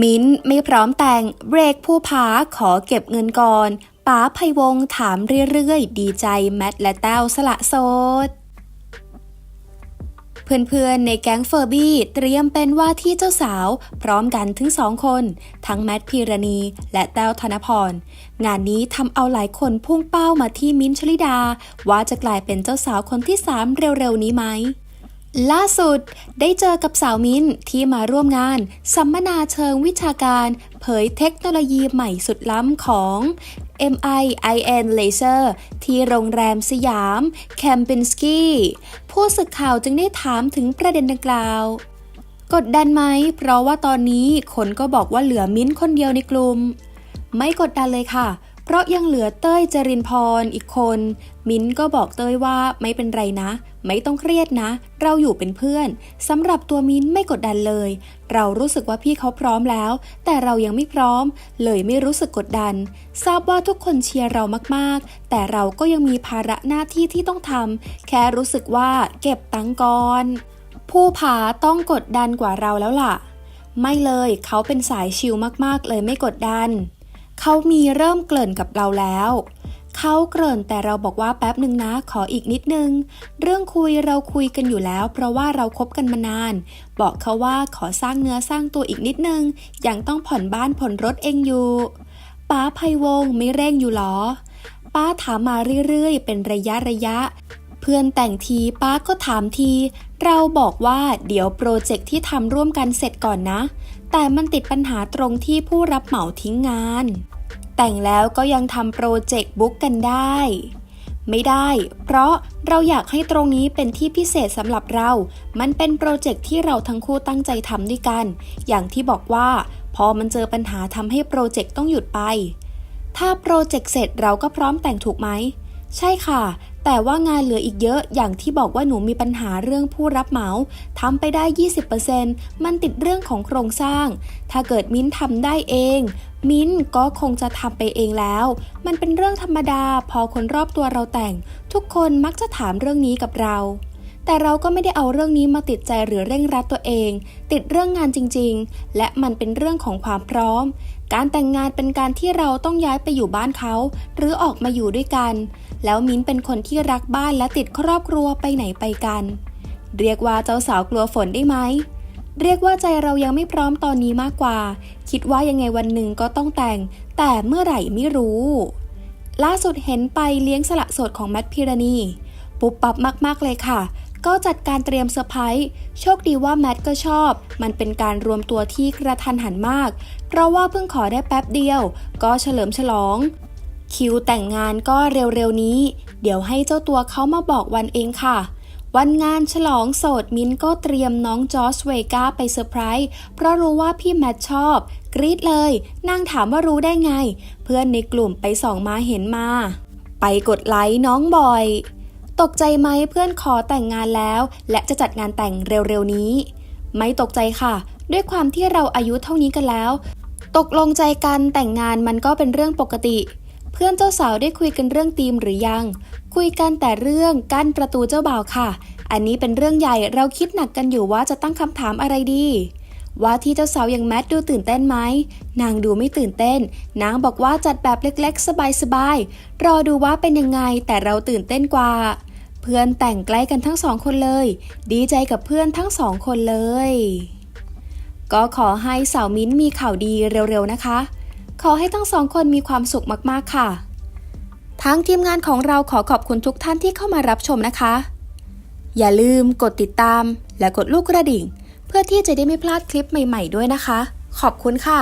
มิ้นท์ไม่พร้อมแต่งเบรกผู้ผาขอเก็บเงินก่อนป๋าไพวงถามเรื่อยๆ ดีใจแมทและแต้วสละโสดเพื่อนๆ ในแก๊งเฟอร์บี้เตรียมเป็นว่าที่เจ้าสาว พร้อมกันถึงสองคน ทั้งแมทพีรณี และแต้วธนพร งานนี้ทำเอาหลายคนพุ่งเป้ามาที่มิ้นชลิดา ว่าจะกลายเป็นเจ้าสาวคนที่สามเร็วๆนี้ไหม ล่าสุดได้เจอกับสาวมิ้นที่มาร่วมงาน สัมมนาเชิงวิชาการ เผยเทคโนโลยีใหม่สุดล้ำของ MIIN Laser ที่โรงแรมสยาม แคมปินสกีผู้สื่อข่าวจึงได้ถามถึงประเด็นดังกล่าว กดดันไหม เพราะว่าตอนนี้คนก็บอกว่าเหลือมิ้นคนเดียวในกลุ่ม ไม่กดดันเลยค่ะ เพราะยังเหลือเต้ยจรินพรอีกคน มิ้นก็บอกเต้ยว่าไม่เป็นไรนะ ไม่ต้องเครียดนะ เราอยู่เป็นเพื่อนสำหรับตัวมิ้นไม่กดดันเลย เรารู้สึกว่าพี่เขาพร้อมแล้ว แต่เรายังไม่พร้อม เลยไม่รู้สึกกดดัน ทราบว่าทุกคนเชียร์เรามากๆ แต่เราก็ยังมีภาระหน้าที่ที่ต้องทำแค่รู้สึกว่าเก็บตังก่อนผู้ผาต้องกดดันกว่าเราแล้วล่ะ ไม่เลยเขาเป็นสายชิลมากๆ เลยไม่กดดัน เขามีเริ่มเกริ่นกับเราแล้ว เขาเกริ่นแต่เราบอกว่าแป๊บหนึ่งนะขออีกนิดนึง เรื่องคุยเราคุยกันอยู่แล้ว เพราะว่าเราคบกันมานาน บอกเขาว่าขอสร้างเนื้อสร้างตัวอีกนิดนึงยังต้องผ่อนบ้านผ่อนรถเองอยู่ป้าไพวงไม่เร่งอยู่หรอ ป้าถามมาเรื่อยๆ เป็นระยะระยะ เพื่อนแต่งทีป้าก็ถามที เราบอกว่าเดี๋ยวโปรเจกต์ที่ทำร่วมกันเสร็จก่อนนะ แต่มันติดปัญหาตรงที่ผู้รับเหมาทิ้งงาน แต่งแล้วก็ยังทำโปรเจกต์บุ๊กกันได้ ไม่ได้ เพราะเราอยากให้ตรงนี้เป็นที่พิเศษสำหรับเรา มันเป็นโปรเจกต์ที่เราทั้งคู่ตั้งใจทำด้วยกัน อย่างที่บอกว่า พอมันเจอปัญหาทำให้โปรเจกต์ต้องหยุดไป ถ้าโปรเจกต์เสร็จเราก็พร้อมแต่งถูกไหม ใช่ค่ะแต่ว่างานเหลืออีกเยอะ อย่างที่บอกว่าหนูมีปัญหาเรื่องผู้รับเหมาทำไปได้ 20%มันติดเรื่องของโครงสร้าง ถ้าเกิดมิ้นทำได้เอง มิ้นก็คงจะทำไปเองแล้ว มันเป็นเรื่องธรรมดาพอคนรอบตัวเราแต่ง ทุกคนมักจะถามเรื่องนี้กับเรา แต่เราก็ไม่ได้เอาเรื่องนี้มาติดใจหรือเร่งรัดตัวเอง ติดเรื่องงานจริง ๆ และมันเป็นเรื่องของความพร้อม การแต่งงานเป็นการที่เราต้องย้ายไปอยู่บ้านเขา หรือออกมาอยู่ด้วยกัน แล้วมิ้นเป็นคนที่รักบ้านและติดครอบครัวไปไหนไปกัน เรียกว่าเจ้าสาวกลัวฝนได้ไหม เรียกว่าใจเรายังไม่พร้อมตอนนี้มากกว่า คิดว่ายังไงวันหนึ่งก็ต้องแต่ง แต่เมื่อไหร่ไม่รู้ ล่าสุดเห็นไปเลี้ยงสละสดของแมทพิรณี ปุบปับมากๆเลยค่ะ ก็จัดการเตรียมเซอร์ไพรส์โชคดีว่าแมทก็ชอบ มันเป็นการรวมตัวที่กระทันหันมาก เพราะว่าเพิ่งขอได้แป๊บเดียว ก็เฉลิมฉลอง คิวแต่งงานก็เร็วๆนี้ เดี๋ยวให้เจ้าตัวเขามาบอกวันเองค่ะ วันงานฉลองโสดมิ้นก็เตรียมน้องจอสเวกาไปเซอร์ไพรส์เพราะรู้ว่าพี่แมทชอบ กรี๊ดเลยนางถามว่ารู้ได้ไง เพื่อนในกลุ่มไปส่องมาเห็นมา ไปกดไลค์น้องบอย ตกใจไหมเพื่อนขอแต่งงานแล้ว และจะจัดงานแต่งเร็วๆนี้ ไม่ตกใจค่ะ ด้วยความที่เราอายุเท่านี้กันแล้ว ตกลงใจกันแต่งงานมันก็เป็นเรื่องปกติ พื่อนเจ้าสาวได้คุยกันเรื่องธีมหรือยัง คุยกันแต่เรื่องกั้นประตูเจ้าบ่าวค่ะ อันนี้เป็นเรื่องใหญ่เราคิดหนักกันอยู่ว่าจะตั้งคำถามอะไรดี ว่าที่เจ้าสาวอย่างแมทดูตื่นเต้นไหม นางดูไม่ตื่นเต้น นางบอกว่าจัดแบบเล็กๆ สบายๆ รอดูว่าเป็นยังไงแต่เราตื่นเต้นกว่า เพื่อนแต่งใกล้กันทั้งสองคนเลย ดีใจกับเพื่อนทั้งสองคนเลย ก็ขอให้สาวมิ้นมีข่าวดีเร็วๆนะคะ ขอให้ทั้งสองคนมีความสุขมากๆค่ะ ทั้งทีมงานของเราขอขอบคุณทุกท่านที่เข้ามารับชมนะคะ อย่าลืมกดติดตามและกดลูกกระดิ่ง เพื่อที่จะได้ไม่พลาดคลิปใหม่ ๆ ด้วยนะคะ ขอบคุณค่ะ